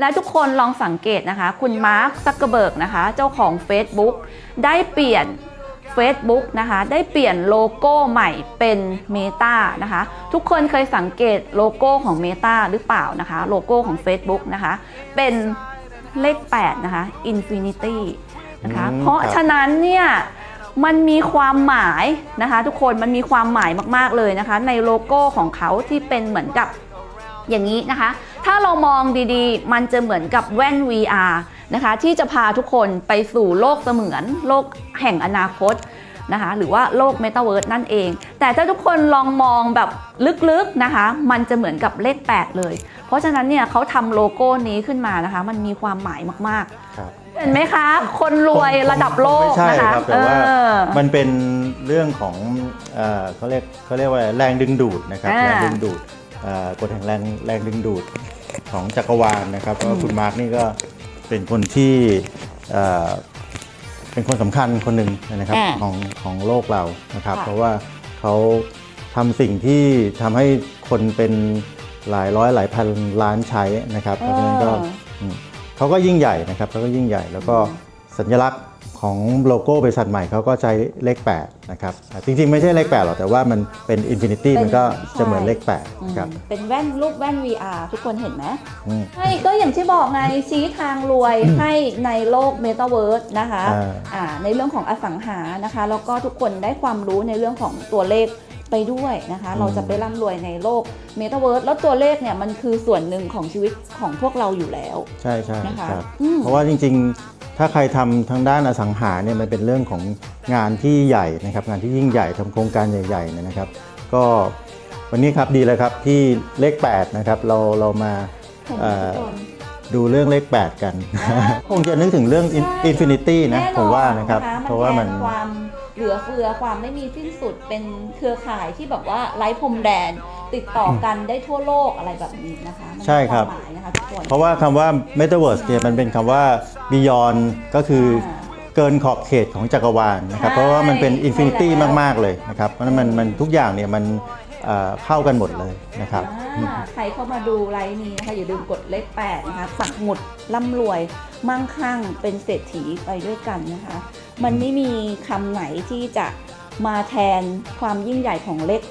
และทุกคนลองสังเกตนะคะ คุณมาร์คซักเกอร์เบิร์กนะคะ เจ้าของ Facebook ได้เปลี่ยน Facebook นะคะ ได้เปลี่ยนโลโก้ใหม่เป็น Meta นะคะ ทุกคนเคยสังเกตโลโก้ของ Meta หรือเปล่านะคะ โลโก้ของ Facebook นะคะ เป็นเลข 8 นะคะ Infinity นะคะอืมเพราะครับฉะนั้นเนี่ยมันมีความหมายนะคะ ทุกคนมันมีความหมายมาก ๆ เลยนะคะ ในโลโก้ของเขาที่เป็นเหมือนกับ อย่างนี้นะคะ ถ้าเรามองดีๆ มันจะเหมือนกับแว่น VR นะคะที่จะพาทุกคนไปสู่โลกเสมือน โลกแห่งอนาคตนะคะหรือว่าโลกเมตาเวิร์สนั่นเอง แต่ถ้าทุกคนลองมองแบบลึกๆนะคะ มันจะเหมือนกับเลข 8 เลย เพราะฉะนั้นเนี่ยเขาทำโลโก้นี้ขึ้นมานะคะ มันมีความหมายมากครับๆเห็นไหมคะ คนรวยระดับโลกไม่ใช่นะคะครับแต่ว่าเออมันเป็นเรื่องของเอ่อเขาเรียกเขาเรียกว่าแรงดึงดูดนะครับอ่าแรงดึงดูดเอ่อ กฎแห่งแรงแรงดึงดูดของจักรวาลนะครับเพราะว่าคุณมาร์กนี่ก็เป็นคนที่เอ่อเป็นคนสำคัญคนหนึ่งนะครับอ่าของของโลกเรานะครับ ค่ะ เพราะว่าเขาทำสิ่งที่ทำให้คนเป็นหลายร้อยหลายพันล้านใช้นะครับเพราะฉะนั้นก็อืมเขาก็ยิ่งใหญ่นะครับเขาก็ยิ่งใหญ่แล้วก็สัญลักษณ์ ของโลโก้บริษัทใหม่เขาก็ใช้เลข8นะครับอ่าจริงๆ ไม่ใช่เลข8หรอกแต่ว่ามันเป็น Infinity เป็นมันก็จะเหมือนใช่เลข8นะครับอืมเป็นแว่นรูปแว่น VR ทุกคนเห็นไหมอืมใช่ก็อย่างที่บอกไงชี้ทางรวยให้ในโลก Metaverse นะคะอ่าอ่าในเรื่องของอสังหานะคะ แล้วก็ทุกคนได้ความรู้ในเรื่องของตัวเลขไปด้วยนะคะ เราจะไปร่ำรวยในโลก Metaverse แล้วตัวเลขเนี่ยมันคือส่วนหนึ่งของชีวิตของพวกเราอยู่แล้ว ใช่ใช่นะคะครับอืมเพราะว่าจริงๆ ถ้าใครทำทางด้านอสังหาเนี่ยมันเป็นเรื่องของงานที่ใหญ่นะครับ งานที่ยิ่งใหญ่ทำโครงการใหญ่ๆเนี่ยนะครับ ก็วันนี้ครับดีเลยครับที่เลข8นะครับเราเรามาเห็นไหมเอ่อทุกคนดูเรื่องเลข 8 กันอ่าคงจะนึกถึงเรื่องใช่ Infinity นะแอผมว่านะครับ เพราะว่ามันแทความ เหลือเฟือความไม่มีสิ้นสุดเป็นเครือข่ายที่แบบว่าไร้พรมแดนติดต่อกันได้ทั่วโลกอะไรแบบนี้นะคะมันมีใช่ครับวามหมายนะคะทุกคนเพราะว่าคำว่า Metaverse เนี่ยมันเป็นคำว่า Beyond ก็คือเกินขอบเขตของจักรวาลนะครับใช่เพราะว่ามันเป็นใช่ Infinity แล้วมาก ๆ เลยนะครับ เพราะฉะนั้นมันมันทุกอย่างเนี่ยมัน เอ่อเข้ากันหมดเลยนะครับ อ่าใครเข้ามาดูไลฟ์นี้นะคะอย่าลืมกดเลข8นะคะปักหมุดร่ำรวยมั่งคั่งเป็นเศรษฐีไปด้วยกันนะคะ มันไม่มีคำไหนที่จะมาแทนความยิ่งใหญ่ของเลข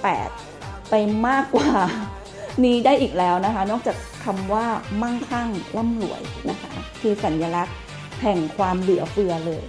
8 ไปมากกว่า นี้ได้อีกแล้วนะคะ นอกจากคำว่ามั่งคั่งร่ำรวยนะคะ คือสัญลักษณ์แห่งความเหลือเฟือเลย